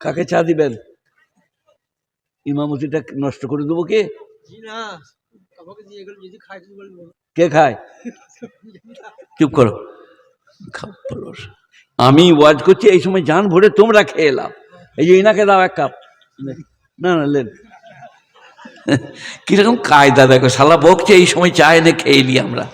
কাকে চা দিবেন? ইমামতিটা নষ্ট করে দেবো কে? না কে খায়? চুপ করো। আমি ওয়াজ করছি এই সময় জান ভরে তোমরা খেয়ে এলাম। এই যে ইনাকে দাও এক কাপ। না না লেন কীরকম কায়দা দেখো সালা বকছে এই সময় চা এনে খেয়ে এলি আমরা।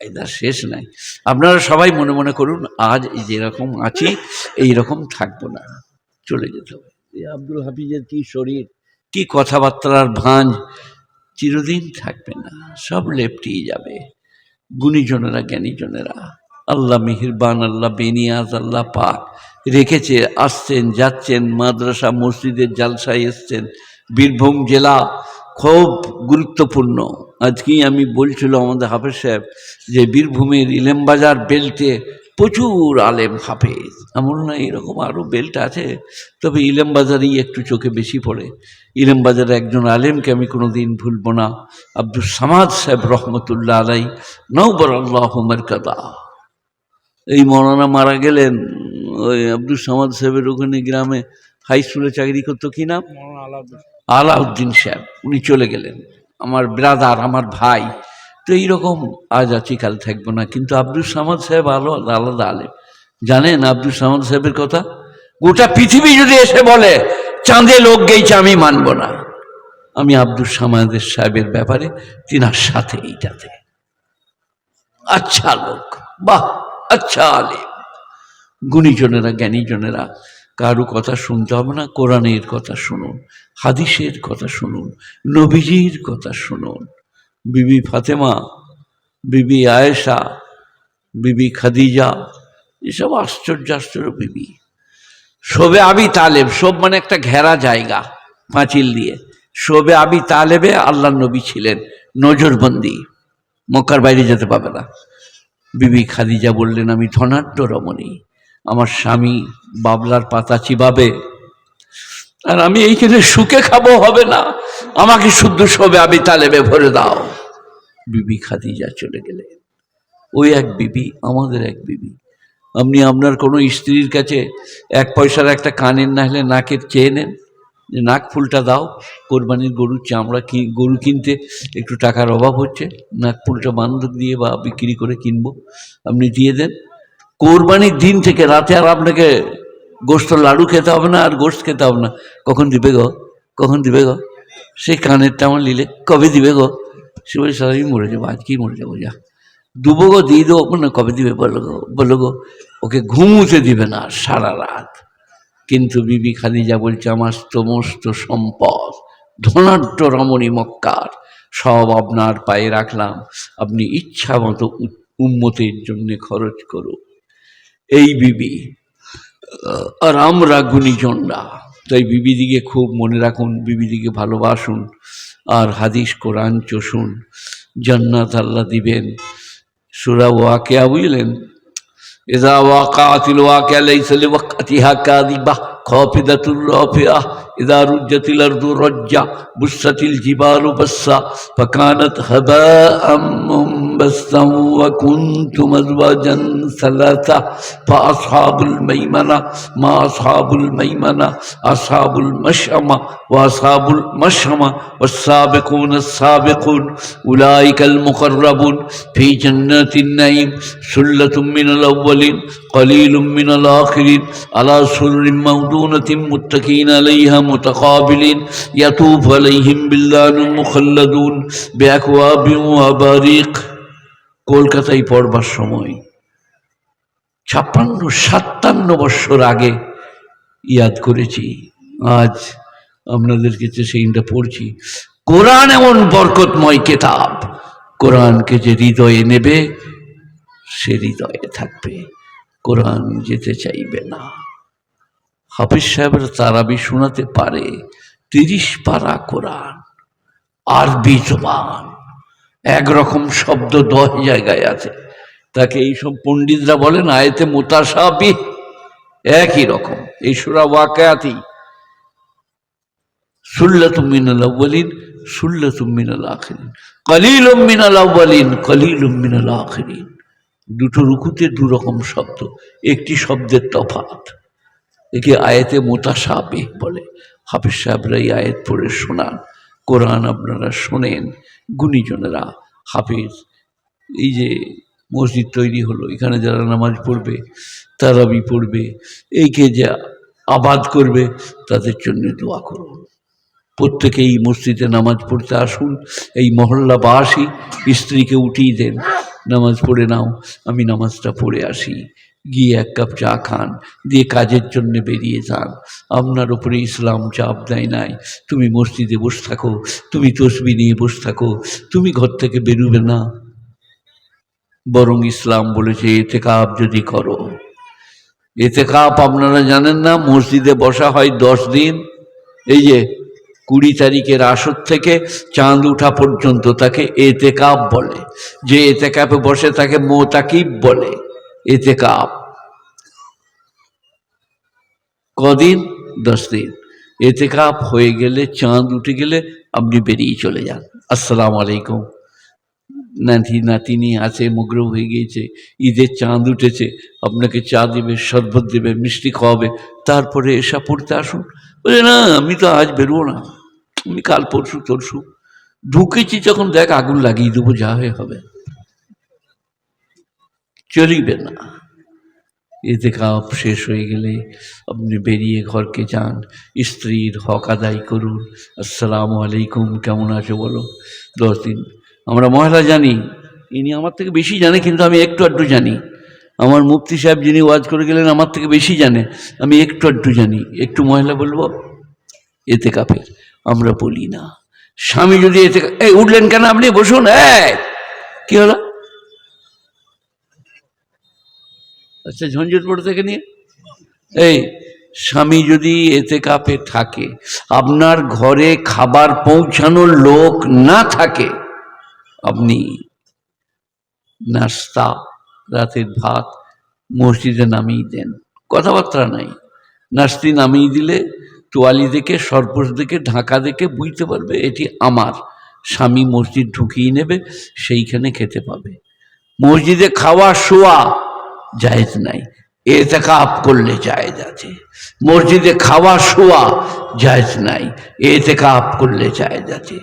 কায়দা শেষ নাই। আপনারা সবাই মনে মনে করুন আজ এই যেরকম আছি এই রকম থাকব না। চলে যেতে হবে। এই আব্দুল হাফিজের কি শরীর? কি কথাবার্তার ভাঁজ চিরদিন থাকবে না। সব লেপটিয়ে যাবে। গুণীজনেরা জ্ঞানীজনেরা আল্লাহ মেহিরবান আল্লাহ বেনিয়াজ আল্লাহ পাক রেখেছে আসছেন যাচ্ছেন মাদ্রাসা মসজিদের জালসায় এসছেন বীরভূম জেলা খুব গুরুত্বপূর্ণ। আজকেই আমি বলছিলাম আমাদের হাফেজ সাহেব যে বীরভূমের ইলেমবাজার বেল্টে প্রচুর আলেম হাফেজ। এমন না এরকম আরও বেল্ট আছে তবে ইলেমবাজারেই একটু চোখে বেশি পড়ে। ইলেমবাজারে একজন আলেমকে আমি কোনো দিন ভুলব না। আব্দুল সামাদ সাহেব রহমতুল্লাহ আলাই নৌবর আল্লাহ কাদা এই মৌলানা মারা গেলেন ওই আব্দুল সামাদ সাহেবের ওখানে গ্রামে হাই স্কুলে চাকরি করতো কি নাম? আলাউদ্দিন সাহেব উনি চলে গেলেন। আমার ব্রাদার আমার ভাই, তো এইরকম আজ আছি, কাল থাকব না। কিন্তু আব্দুল সামাদ সাহেব আলো আলাদা আলেম। জানেন আব্দুল সামাদ সাহেবের কথা? গোটা পৃথিবী যদি এসে বলে, চাঁদে লোক গেইছে, আমি মানব না। আমি আব্দুল সামাদের সাহেবের ব্যাপারে তিনার সাথে এইটাতে। আচ্ছা লোক, বাহ আচ্ছা আলেম। গুণীজনেরা, জ্ঞানীজনেরা কারও কথা শুনতে হবে না, কোরআনের কথা শুনুন, হাদিসের কথা শুনুন, নবীজির কথা শুনুন। বিবি ফাতেমা, বিবি আয়েশা, বিবি খাদিজা, এসব আশ্চর্য আশ্চর্য বিবি। শোবে আবি তালেব, সব মানে একটা ঘেরা জায়গা, পাঁচিল দিয়ে। শোবে আবি তালেবে আল্লাহ নবী ছিলেন, নজরবন্দি, মক্কার বাইরে যেতে পাবে না। বিবি খাদিজা বললেন, আমি ধনাঢ্য রমণী। আমার স্বামী বাবলার পাতা চিবাবে, আর আমি এইখানে সুখে খাব, হবে না। আমাকে শুদ্ধ সবে আমি তালেবে ভরে দাও। বিবি খাদিজা চলে গেলে ওই এক বিবি, আমাদের এক বিবি। আপনি আপনার কোনো স্ত্রীর কাছে এক পয়সার একটা কানের না হলে নাকের চেয়ে নেন। যে নাক ফুলটা দাও, কোরবানির গরুর চামড়া কি গরু কিনতে একটু টাকার অভাব হচ্ছে, নাক ফুলটা বান্ধব দিয়ে বা বিক্রি করে কিনবো, আপনি দিয়ে দেন। কোরবানির দিন থেকে রাতে আর আপনাকে গোস্ত লাড়ু খেতে হবে না, আর গোস্ত খেতে হবে না। কখন দিবে গো? কখন দিবে গো? সেই কানেরটা আমার নিলে কবে দিবে গো? সে বলে সারাই মরে যাব আজকেই মরে যাব যা। দুবো গো, দিয়ে দেবো না কবে দিবে বলো গো? বলো গো, ওকে ঘুমুতে দিবে না সারা রাত। কিন্তু বিবি খাদিজা বলছে, আমার সমস্ত সম্পদ ধনাঢ্য রমণী মক্কার, সব আপনার পায়ে রাখলাম। আপনি ইচ্ছা মতো উ- জন্যে খরচ করুন। এই বিবি আহ, আর আমরা গুণীজনরা তাই বিবিদিকে খুব মনে রাখুন বিবিদিকে ভালোবাসুন আর হাদিস কোরআন চষুন জান্নাত আল্লাহ দিবেন সুরা ওয়াকেয়া বুঝলেন إذا وقعت الواقع ليس لوقتها كاذبة خافضة رافعة إذا رجت الأرض رجا بست الجبال بسا فكانت هباء منبثا وكنتم أزواجا ثلاثة فأصحاب الميمنة ما أصحاب الميمنة أصحاب المشأمة وأصحاب المشأمة والسابقون السابقون أولئك المقربون في جنات النعيم سلة من الأولين قليل من الآخرين على سرر موضونة متكئين عليها متقابلين يطوف عليهم بلدان مخلدون بأكواب وأباريق. কলকাতায় পড়বার সময় ছাপ্পান্ন, সাতান্ন বৎসর আগে ইয়াদ করেছি। আজ আপনাদের কাছে সেইটা পড়ছি। কোরআন এমন বরকতময় কেতাব। কোরআনকে যে হৃদয়ে নেবে, সে হৃদয়ে থাকবে। কোরআন যেতে চাইবে না। হাফিজ সাহেবের তারাবি শোনাতে পারে, তিরিশ পারা কোরআন, আরবি জবান। একরকম শব্দ দশ জায়গায় আছে। তাকে এইসব পণ্ডিতরা বলেন, আয়তে মোতাসাবি একই রকম। এই সুরা ওয়াকায়াতি দুটো রুকুতে দু রকম শব্দ, একটি শব্দের তফাৎ। একে আয়াতে মোতাসাবে বলে। হাফিজ সাহেবরা এই আয়াত পড়ে শোনান। কোরআন আপনারা শোনেন। গুণীজনেরা, হাফিজ, এই যে মসজিদ তৈরি হলো, এখানে যারা নামাজ পড়বে, তারাবি পড়বে, এইকে যে আবাদ করবে, তাদের জন্য দোয়া করুন। প্রত্যেকে এই মসজিদে নামাজ পড়তে আসুন, এই মহল্লাবাসী স্ত্রীকে উঠিয়ে দেন, নামাজ পড়ে নাও, আমি নামাজটা পড়ে আসি। গিয়ে এক কাপ চা খান, দিয়ে কাজের জন্য বেরিয়ে যান। আপনার ওপরে ইসলাম চাপ দেয় নাই। তুমি মসজিদে বসে থাকো, তুমি তসবি নিয়ে বসে থাকো, তুমি ঘর থেকে বেরোবে না। বরং ইসলাম বলেছে এতে কাপ যদি করো। এতে কাপ আপনারা জানেন না, মসজিদে বসা হয় দশ দিন। এই যে কুড়ি তারিখের আসর থেকে চাঁদ উঠা পর্যন্ত তাকে এতে কাপ বলে। যে এতে কাপে বসে তাকে মোতাকিব বলে। এতে কাপ কদিন? দশ দিন। এতে কাপ হয়ে গেলে, চাঁদ উঠে গেলে আপনি বেরিয়ে চলে যান। আসসালাম আলাইকুম। নাতি, নাতিনি আছে মুগ্র হয়ে গিয়েছে, ঈদের চাঁদ উঠেছে, আপনাকে চা দেবে, শরবত দেবে, মিষ্টি খাওয়াবে, তারপরে এসা পড়তে আসুন। বলে, না, আমি তো আজ বেরোবো না। আমি কাল পরশু তরশু ঢুকেছি যখন, দেখ, আগুন লাগিয়ে দেবো, যা হয়ে হবে। চলিবে না এতে কাপ শেষ হয়ে গেলে আপনি বেরিয়ে ঘরকে যান, স্ত্রীর হক আদায় করুন। আসসালামু আলাইকুম, কেমন আছো বলো? দশ দিন। আমরা মহিলা জানি, ইনি আমার থেকে বেশি জানে, কিন্তু আমি একটু আধটু জানি। আমার মুফতি সাহেব যিনি ওয়াজ করে গেলেন, আমার থেকে বেশি জানে। আমি একটু আধটু জানি। একটু মহিলা বলব? এতে কাপের। আমরা বলি না। স্বামী যদি এতে এই উঠলেন কেন? আপনি বসুন, এই! কি হলো? আচ্ছা ঝঞ্ঝটপুর থেকে নিয়ে? এই, স্বামী যদি এতে কাপে থাকে, আপনার ঘরে খাবার পৌঁছানোর লোক না থাকে, আপনি নাস্তা, রাতের ভাত মসজিদে নামিয়ে দেন। কথাবার্তা নাই। নাস্তি নামিয়ে দিলে তোয়ালি দেখে সরপোষ দেখে, ঢাকা দেখে বুঝতে পারবে, এটি আমার। স্বামী মসজিদ ঢুকিয়ে নেবে, সেইখানে খেতে পাবে। মসজিদে খাওয়া শোয়া জায়েজ নাই। এতে কাপ করলে জায়েজ আছে। মসজিদে খাওয়া শোয়া জায়েজ নাই। এতে কাপ করলে জায়েজ আছে।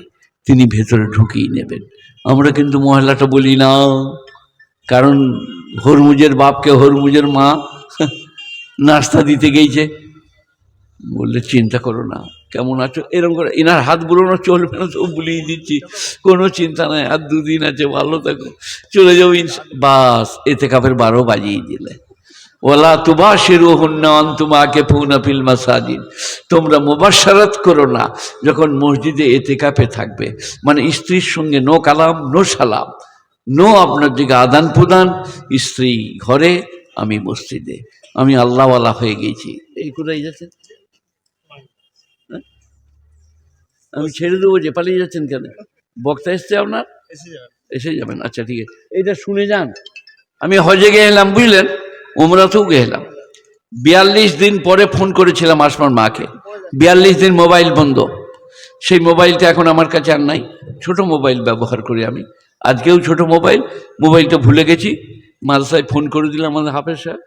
তিনি ভেতরে ঢুকিয়ে নেবেন। আমরা কিন্তু মহিলাটা বলি না। কারণ হরমুজের বাপকে হরমুজের মা নাস্তা দিতে গেছে। বললে, চিন্তা করো না। কেমন আছো? এরকম করে এনার হাত বুলোনো চলবে না তো বুলিয়ে দিচ্ছি। কোনো চিন্তা নাই, আর দুদিন আছে, ভালো থাকো। চলে যাব বাস, এতে কাপের বারো বাজিয়ে দিলে। ওলা তুবা শিরু হুন্নান তোমাকে ফিল মাসাজিদ। তোমরা মুবাসারাত করো না, যখন মসজিদে এতে কাপে থাকবে। মানে স্ত্রীর সঙ্গে নো কালাম, নো সালাম। নো আপনার দিকে আদান প্রদান। স্ত্রী ঘরে, আমি মসজিদে। আমি আল্লাহওয়ালা হয়ে গেছি। এই কোথায় যাচ্ছেন? আমি ছেড়ে দেবো যে পালিয়ে যাচ্ছেন কেন? বক্তা এসছে আপনার? এসে যাবেন। এসে যাবেন আচ্ছা ঠিক আছে। এইটা শুনে যান। আমি হজে গেলাম বুঝলেন? উমরাতেও গেলাম বিয়াল্লিশ দিন পরে ফোন করেছিলাম আসমার মাকে। বিয়াল্লিশ দিন মোবাইল বন্ধ। সেই মোবাইলটা এখন আমার কাছে আর নাই। ছোট মোবাইল ব্যবহার করি আমি। আজকেও ছোট মোবাইল। মোবাইলটা ভুলে গেছি। মালসায় ফোন করে দিলাম আমাদের হাফেজ সাহেব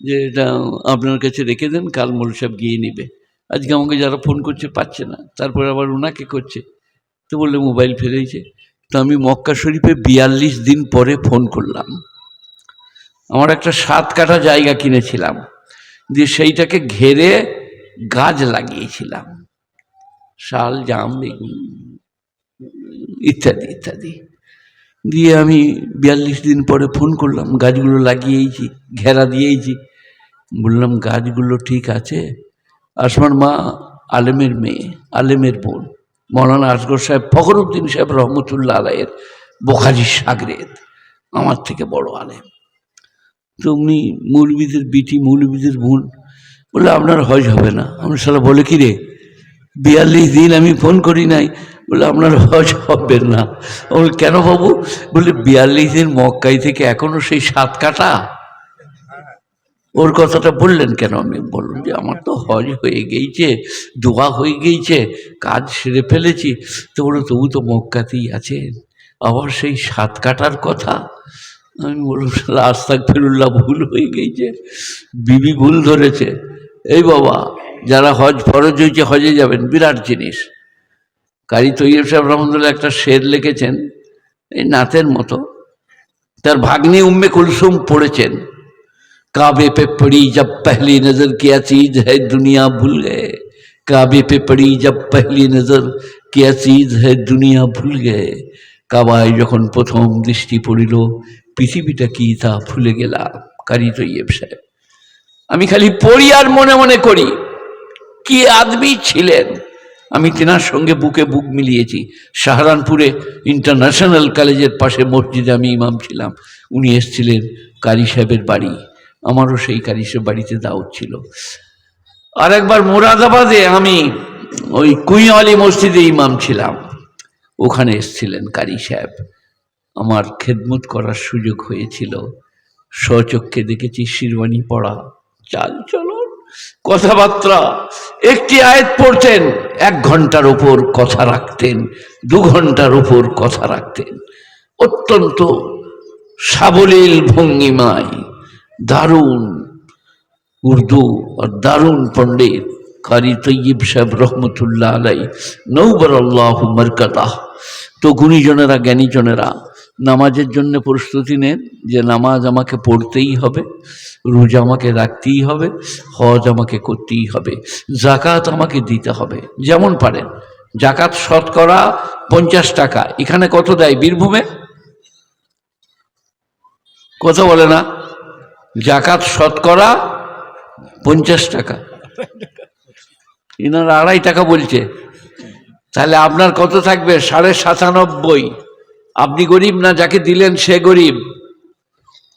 যে এটা আপনার কাছে রেখে দেন কাল মোল সাহেব গিয়ে নেবে। আজকে আমাকে যারা ফোন করছে পাচ্ছে না, তারপরে আবার ওনাকে করছে। তো বললে মোবাইল ফেলেছে। তো আমি মক্কা শরীফে বিয়াল্লিশ দিন পরে ফোন করলাম। আমার একটা সাত কাঠা জায়গা কিনেছিলাম। দিয়ে সেইটাকে ঘেরে গাছ লাগিয়েছিলাম। শাল, জাম, বেগুন, ইত্যাদি ইত্যাদি। দিয়ে আমি বিয়াল্লিশ দিন পরে ফোন করলাম। গাছগুলো লাগিয়েছি, ঘেরা দিয়েছি। বললাম, গাছগুলো ঠিক আছে? আসমার মা আলেমের মেয়ে, আলেমের বোন। মৌলানা আসগর সাহেব ফখরুদ্দিন সাহেব রহমতুল্লাহ আলাইয়ের বোখারি সাগরেদ আমার থেকে বড় আলেম। তো উনি মৌলবীদের বিটি, মৌলবীদের বোন। বলে আপনার হজ হবে না। আমার সালা বলে কি রে? বিয়াল্লিশ দিন আমি ফোন করি নাই। বলে আপনার হজ হবে না। আমি কেন বাবু? বলে বিয়াল্লিশ দিন মক্কাই থেকে এখনও সেই সাত কাটা ওর কথাটা বললেন কেন? আমি বললাম যে, আমার তো হজ হয়ে গিয়েছে দোয়া হয়ে গিয়েছে কাজ সেরে ফেলেছি। তো বলল, তবু তো মক্কাতেই আছেন। আবার সেই সাত কাটার কথা? আমি বললাম রাস্তা ফেরুল্লাহ ভুল হয়ে গিয়েছে বিবি ভুল ধরেছে। এই বাবা, যারা হজ ফরজ হয়েছে, হজে যাবেন, বিরাট জিনিস। কারি তৈয়ব সাহেব রহমতুল্লাহ একটা শের লিখেছেন, এই নাতের মতো। তার ভাগ্নি উম্মে কুলসুম পড়েছেন। काबे पे पड़ी जब पहली नज़र क्या चीज़ है दुनिया भूल गए। काबे पे पड़ी जब पहली नज़र क्या चीज़ है দুনিয়া ভুল গয়ে কাবায় যখন প্রথম দৃষ্টি পড়িল পৃথিবীটা কি তা ভুলে গেলাম কারি তৈব সাহেব আমি খালি পড়ি আর মনে মনে করি, কি আদমি ছিলেন? আমি তেনার সঙ্গে বুকে বুক মিলিয়েছি। সাহারানপুরে ইন্টারন্যাশনাল কলেজের পাশে মসজিদে আমি ইমাম ছিলাম। উনি এসছিলেন কারি সাহেবের বাড়ি। আমারও সেই কারি সাহেব বাড়িতে দাওয়াত ছিল। আর একবার মুরাদাবাদে আমি ওই কুইয়ালি মসজিদে ইমাম ছিলাম। ওখানে এসেছিলেন কারি সাহেব। আমার খেদমত করার সুযোগ হয়েছিল। স্বচক্ষে দেখেছি শিরবানি পড়া, চাল চলন, কথাবার্তা। একটি আয়াত পড়তেন, এক ঘণ্টার উপর কথা রাখতেন, দু ঘণ্টার উপর কথা রাখতেন। অত্যন্ত সাবলীল ভঙ্গিমায় দারুণ উর্দু আর দারুণ পণ্ডিত কারি তৈয়ব সাহেব রহমতুল্লাহ আলাই নৌবর আল্লাহ তো গুণীজনেরা, জ্ঞানীজনেরা নামাজের জন্য প্রস্তুতি নেন যে নামাজ আমাকে পড়তেই হবে, রোজা আমাকে রাখতেই হবে, হজ আমাকে করতেই হবে জাকাত আমাকে দিতে হবে। যেমন পারেন জাকাত শতকরা পঞ্চাশ টাকা। এখানে কত দেয় বীরভূমে? কত বলে না? জাকাত শতকরা পঞ্চাশ টাকা। এনারা আড়াই টাকা বলছে। তাহলে আপনার কত থাকবে? সাড়ে সাতানব্বই। আপনি গরিব না? যাকে দিলেন সে গরিব।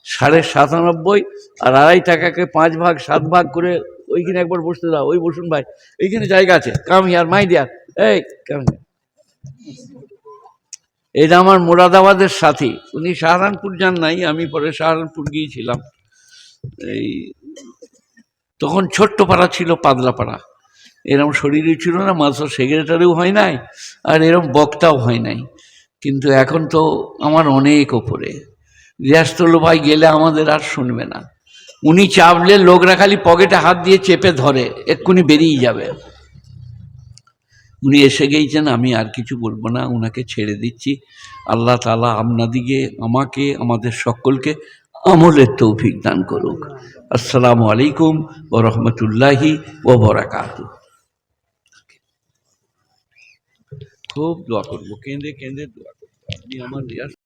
সাড়ে সাতানব্বই আর আড়াই টাকাকে পাঁচ ভাগ, সাত ভাগ করে ওইখানে একবার বসতে দাও। ওই বসুন ভাই, এইখানে জায়গা আছে। কাম হিয়ার, মাই দিয়ার এই, কাম এটা আমার মুরাদাবাদের সাথী, উনি সাহারানপুর যান নাই, আমি পরে সাহারানপুর গিয়েছিলাম। এই, তখন ছোট্ট পাড়া ছিল, পাতলা পাড়া। এরম শরীরই ছিল না, মাস্টার সেক্রেটারিও হয় নাই, আর এরম বক্তাও হয় নাই। কিন্তু এখন তো আমার অনেক ওপরে। রিয়াস্তল ভাই গেলে আমাদের আর শুনবে না। উনি চাপলে লোকরা খালি পকেটে হাত দিয়ে চেপে ধরে, এক্ষুনি বেরিয়ে যাবে। উনি এসে গিয়েছেন আমি আর কিছু বলব না ওনাকে ছেড়ে দিচ্ছি। আল্লাহ তালা আপনাদিকে, আমাকে, আমাদের সকলকে আমলের তৌফিক দান করুক। আসসালামু আলাইকুম ও রহমতুল্লাহি ও বরাকাত খুব দোয়া করব, কেন্দ্রে কেন্দ্রে দোয়া করব। আপনি আমার